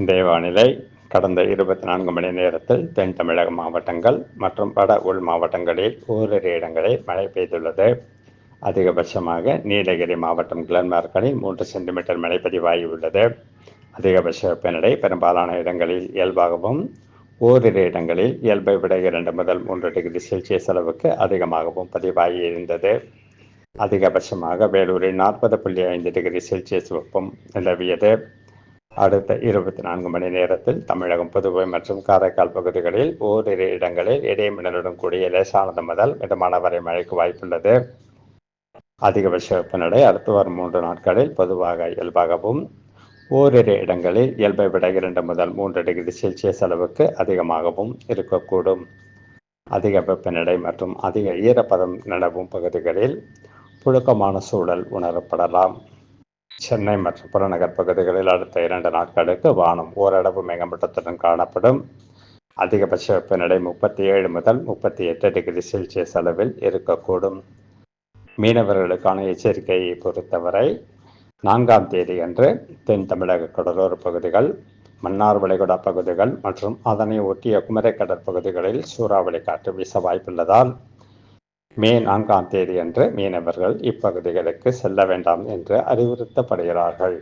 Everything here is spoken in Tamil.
இன்றைய வானிலை கடந்த இருபத்தி நான்கு மணி நேரத்தில் தென் தமிழக மாவட்டங்கள் மற்றும் வட உள் மாவட்டங்களில் ஓரிரு இடங்களில் மழை பெய்துள்ளது. அதிகபட்சமாக நீலகிரி மாவட்டம் கிளன்மார்க்கனில் மூன்று சென்டிமீட்டர் மழை பதிவாகியுள்ளது அதிகபட்ச வெப்பநிலை பெரும்பாலான இடங்களில் இயல்பாகவும் ஓரிரு இடங்களில் இயல்பை விட இரண்டு முதல் மூன்று டிகிரி செல்சியஸ் அளவுக்கு அதிகமாகவும் பதிவாகி இருந்தது. அதிகபட்சமாக வேலூரில் நாற்பது புள்ளி ஐந்து டிகிரி செல்சியஸ் வெப்பம் நிலவியது. அடுத்த இருபத்தி நான்கு மணி நேரத்தில் தமிழகம் புதுவை மற்றும் காரைக்கால் பகுதிகளில் ஓரிரு இடங்களில் இடைமின்னலுடன் கூடிய லேசானது முதல் மிதமான வரை மழைக்கு வாய்ப்புள்ளது. அதிகபட்ச வெப்பநிலை அடுத்து வரும் மூன்று நாட்களில் பொதுவாக இயல்பாகவும் ஓரிரு இடங்களில் இயல்பை விட இரண்டு முதல் மூன்று டிகிரி செல்சியஸ் அளவுக்கு அதிகமாகவும் இருக்கக்கூடும். அதிக வெப்பநிலை மற்றும் அதிக ஈரப்பதம் நிலவும் பகுதிகளில் புழுக்கமான சூழல் உணரப்படலாம். சென்னை மற்றும் புறநகர் பகுதிகளில் அடுத்த இரண்டு நாட்களுக்கு வானம் ஓரளவு மேகமூட்டத்துடன் காணப்படும். அதிகபட்ச வெப்பநிலை முப்பத்தி ஏழு முதல் முப்பத்தி எட்டு டிகிரி செல்சியஸ் அளவில் இருக்கக்கூடும். மீனவர்களுக்கான எச்சரிக்கையை பொறுத்தவரை நான்காம் தேதி அன்று தென் தமிழக கடலோர பகுதிகள் மன்னார் வளைகுடா பகுதிகள் மற்றும் அதனை ஒட்டிய குமரை கடற்பகுதிகளில் சூறாவளி காற்று வீச வாய்ப்புள்ளதால் மே நான்காம் தேதி அன்று மீனவர்கள் இப்பகுதிகளுக்கு செல்ல வேண்டாம் என்று அறிவுறுத்தப்படுகிறார்கள்.